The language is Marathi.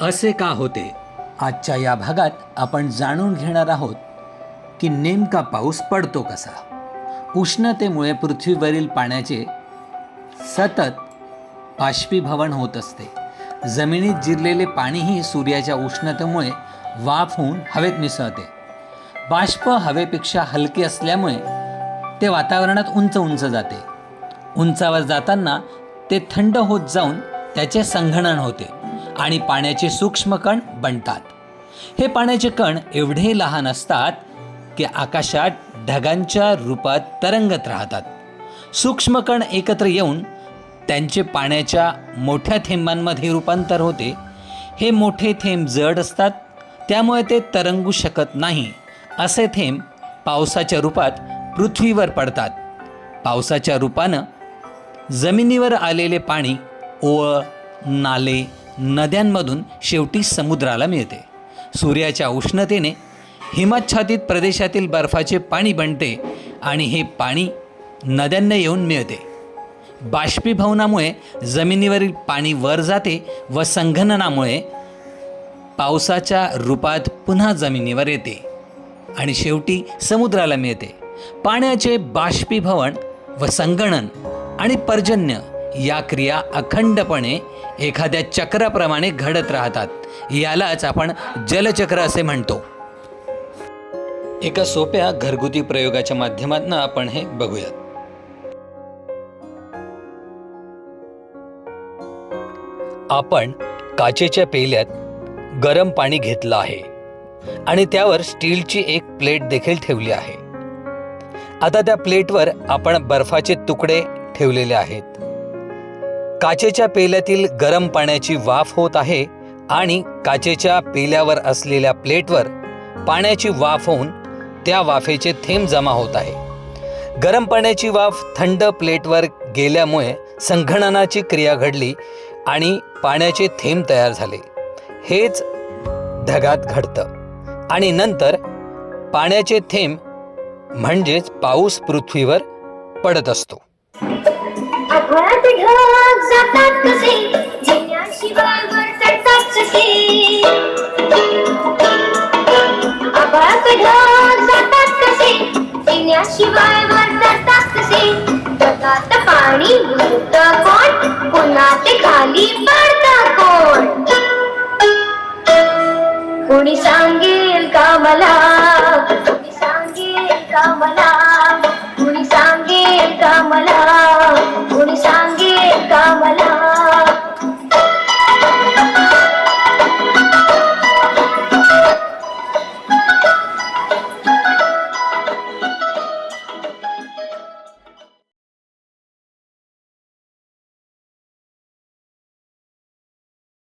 असे का होते? आजच्या या भागात आपण जाणून घेणार आहोत की नेमका पाऊस पडतो कसा. उष्णतेमुळे पृथ्वीवरील पाण्याचे सतत बाष्पीभवन होत असते. जमिनीत जिरलेले पाणीही सूर्याच्या उष्णतेमुळे वाफ होऊन हवेत मिसळते. बाष्प हवेपेक्षा हलके असल्यामुळे ते वातावरणात उंच उंच जाते. उंचावर जाताना ते थंड होत जाऊन त्याचे संघनन होते. आणि पाण्याचे सूक्ष्म कण बनतात. हे पाण्याचे कण एवढे लहान असतात की आकाशात ढगांच्या रूपात तरंगत राहतात. सूक्ष्म कण एकत्र येऊन त्यांचे पाण्याच्या मोठ्या थेंबांमध्ये रूपांतर होते. हे मोठे थेंब जड असतात त्यामुळे ते तरंगू शकत नाही. असे थेंब पावसाच्या रूपात पृथ्वीवर पडतात. पावसाच्या रूपानं जमिनीवर आलेले पाणी ओळ नाले नद्यांमधून शेवटी समुद्राला मिळते. सूर्याच्या उष्णतेने हिमच्छादित प्रदेशातील बर्फाचे पाणी बनते आणि हे पाणी नद्यांना येऊन मिळते. बाष्पीभवनामुळे जमिनीवरील पाणी वर जाते व संघननामुळे पावसाच्या रूपात पुन्हा जमिनीवर येते आणि शेवटी समुद्राला मिळते. पाण्याचे बाष्पीभवन व संगणन आणि पर्जन्य या क्रिया अखंडपणे एखाद्या चक्राप्रमाणे घडत राहतात. यालाच आपण जलचक्र असे म्हणतो. एका सोप्या घरगुती प्रयोगाच्या माध्यमातून आपण हे बघूयात. आपण काचेच्या पेल्यात गरम पाणी घेतलं आहे आणि त्यावर स्टीलची एक प्लेट देखील ठेवली आहे. आता त्या प्लेटवर आपण बर्फाचे तुकडे ठेवलेले आहेत. काचेच्या पेल्यातील गरम पाण्याची वाफ होत आहे आणि काचेच्या पेल्यावर असलेल्या प्लेटवर पाण्याची वाफ होऊन त्या वाफेचे थेंब जमा होत आहे. गरम पाण्याची वाफ थंड प्लेटवर गेल्यामुळे संघणनाची क्रिया घडली आणि पाण्याचे थेंब तयार झाले. हेच ढगात घडतं. आणि नंतर पाण्याचे थेंब म्हणजेच पाऊस पृथ्वीवर पडत असतो. ढग जातात कसे? जिन्याशिवाय वर चढतात कसे? आभाळात ढग जातात कसे? जिन्याशिवाय वर चढतात कसे? पाणी बुडत कोण? ते खाली पडत ಕಾವಲ